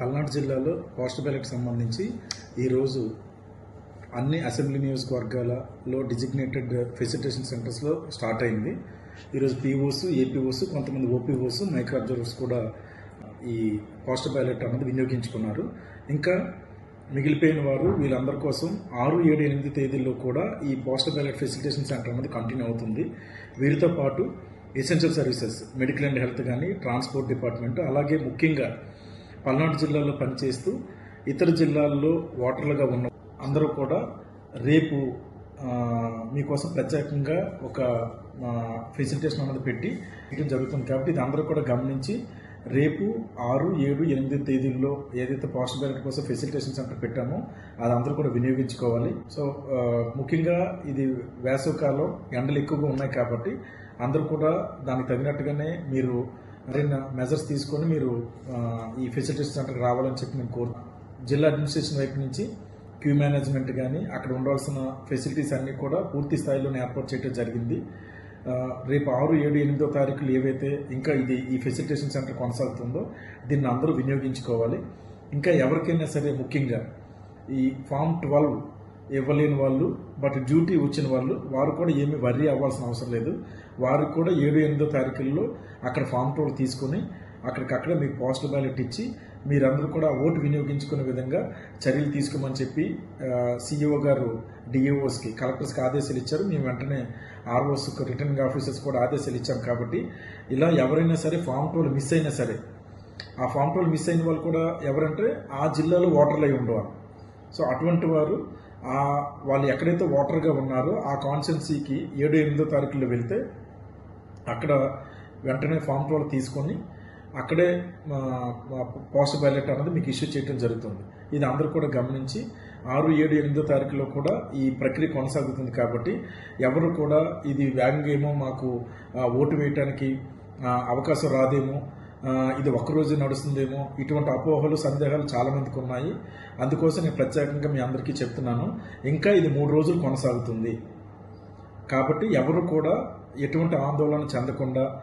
పల్నాడు జిల్లాలో post ballot సంబంధించి ఈరోజు అన్ని అసెంబ్లీ నియోజకవర్గాలలో డిజిగ్నేటెడ్ ఫెసిలిటేషన్ సెంటర్స్లో స్టార్ట్ అయింది. ఈరోజు పీఓస్ ఏపీఓస్ కొంతమంది ఓపీఓస్ మైక్రో అబ్జర్వర్స్ కూడా ఈ పోస్ట్ బ్యాలెట్ అన్నది వినియోగించుకున్నారు. ఇంకా మిగిలిపోయిన వారు వీళ్ళందరి కోసం ఆరు ఏడు ఎనిమిది తేదీల్లో కూడా ఈ పోస్ట్ బ్యాలెట్ ఫెసిలిటేషన్ సెంటర్ అనేది కంటిన్యూ అవుతుంది. వీరితో పాటు essential services medical and health కానీ ట్రాన్స్పోర్ట్ డిపార్ట్మెంట్ అలాగే ముఖ్యంగా పల్నాడు జిల్లాలో పనిచేస్తూ ఇతర జిల్లాల్లో ఓటర్లుగా ఉన్న అందరూ కూడా రేపు మీకోసం ప్రత్యేకంగా ఒక ఫెసిలిటేషన్ అనేది పెట్టి ఇటు జరుగుతుంది. కాబట్టి ఇది అందరూ కూడా గమనించి రేపు ఆరు ఏడు ఎనిమిది తేదీల్లో ఏదైతే పోస్టల్ బ్యాలెట్ కోసం ఫెసిలిటేషన్ సెంటర్ పెట్టామో అది అందరూ కూడా వినియోగించుకోవాలి. సో ముఖ్యంగా ఇది వేసవికాలం ఎండలు ఎక్కువగా ఉన్నాయి కాబట్టి అందరూ కూడా దానికి తగినట్టుగానే మీరు మరిన్న మెజర్స్ తీసుకొని మీరు ఈ ఫెసిలిటేషన్ సెంటర్కి రావాలని చెప్పి నేను కోరుతున్నాను జిల్లా అడ్మినిస్ట్రేషన్ వైపు నుంచి క్యూ మేనేజ్మెంట్ కానీ అక్కడ ఉండాల్సిన ఫెసిలిటీస్ అన్నీ కూడా పూర్తి స్థాయిలోనే ఏర్పాటు చేయడం జరిగింది. రేపు ఆరు ఏడు ఎనిమిదో తారీఖులు ఏవైతే ఇంకా ఇది ఈ ఫెసిలిటేషన్ సెంటర్ కొనసాగుతుందో దీన్ని అందరూ వినియోగించుకోవాలి. ఇంకా ఎవరికైనా సరే ముఖ్యంగా ఈ ఫామ్ ట్వెల్వ్ ఇవ్వలేని వాళ్ళు బట్ డ్యూటీ వచ్చిన వాళ్ళు వారు కూడా ఏమి వర్రీ అవ్వాల్సిన అవసరం లేదు. వారు కూడా ఏడు ఎనిమిదో తారీఖుల్లో అక్కడ ఫామ్ టోల్ తీసుకొని అక్కడికక్కడే మీకు పోస్టల్ బ్యాలెట్ ఇచ్చి మీరందరూ కూడా ఓటు వినియోగించుకునే విధంగా చర్యలు తీసుకోమని చెప్పి సీఈఓ గారు డిఏఓస్కి కలెక్టర్స్కి ఆదేశాలు ఇచ్చారు. మేము వెంటనే ఆర్ఓస్కి రిటర్నింగ్ ఆఫీసర్స్ కూడా ఆదేశాలు ఇచ్చాం కాబట్టి ఇలా ఎవరైనా సరే ఫామ్ టోల్ మిస్ అయినా సరే ఆ ఫామ్ టోల్ మిస్ అయిన వాళ్ళు కూడా ఎవరంటే ఆ జిల్లాలో ఓటర్లు అయి ఉండేవారు. సో అటువంటి వారు వాళ్ళు ఎక్కడైతే ఓటర్గా ఉన్నారో ఆ కాన్స్టిట్యున్సీకి ఏడు ఎనిమిదో తారీఖులో వెళ్తే అక్కడ వెంటనే ఫామ్ ట్వెల్వ్ తీసుకొని అక్కడే పోస్ట్ బ్యాలెట్ అనేది మీకు ఇష్యూ చేయడం జరుగుతుంది. ఇది అందరూ కూడా గమనించి ఆరు ఏడు ఎనిమిదో తారీఖులో కూడా ఈ ప్రక్రియ కొనసాగుతుంది కాబట్టి ఎవరు కూడా ఇది వేగంగా ఏమో మాకు ఓటు వేయటానికి అవకాశం రాదేమో ఇది ఒక్కరోజు నడుస్తుందేమో. ఇటువంటి అపోహలు సందేహాలు చాలామందికి ఉన్నాయి. అందుకోసం నేను ప్రత్యేకంగా మీ అందరికీ చెప్తున్నాను. ఇంకా ఇది మూడు రోజులు కొనసాగుతుంది. కాబట్టి ఎవరు కూడా ఎటువంటి ఆందోళన చెందకుండా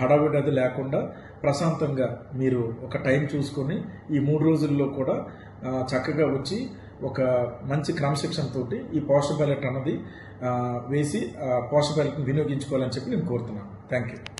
హడావిడి అది లేకుండా ప్రశాంతంగా మీరు ఒక టైం చూసుకొని ఈ మూడు రోజుల్లో కూడా చక్కగా వచ్చి ఒక మంచి క్రమశిక్షణ తోటి ఈ పోస్ట్ బ్యాలెట్ అన్నది ఆ, వేసి పోస్ట్ బ్యాలెట్ని వినియోగించుకోవాలని చెప్పి నేను కోరుతున్నాను. Thank you.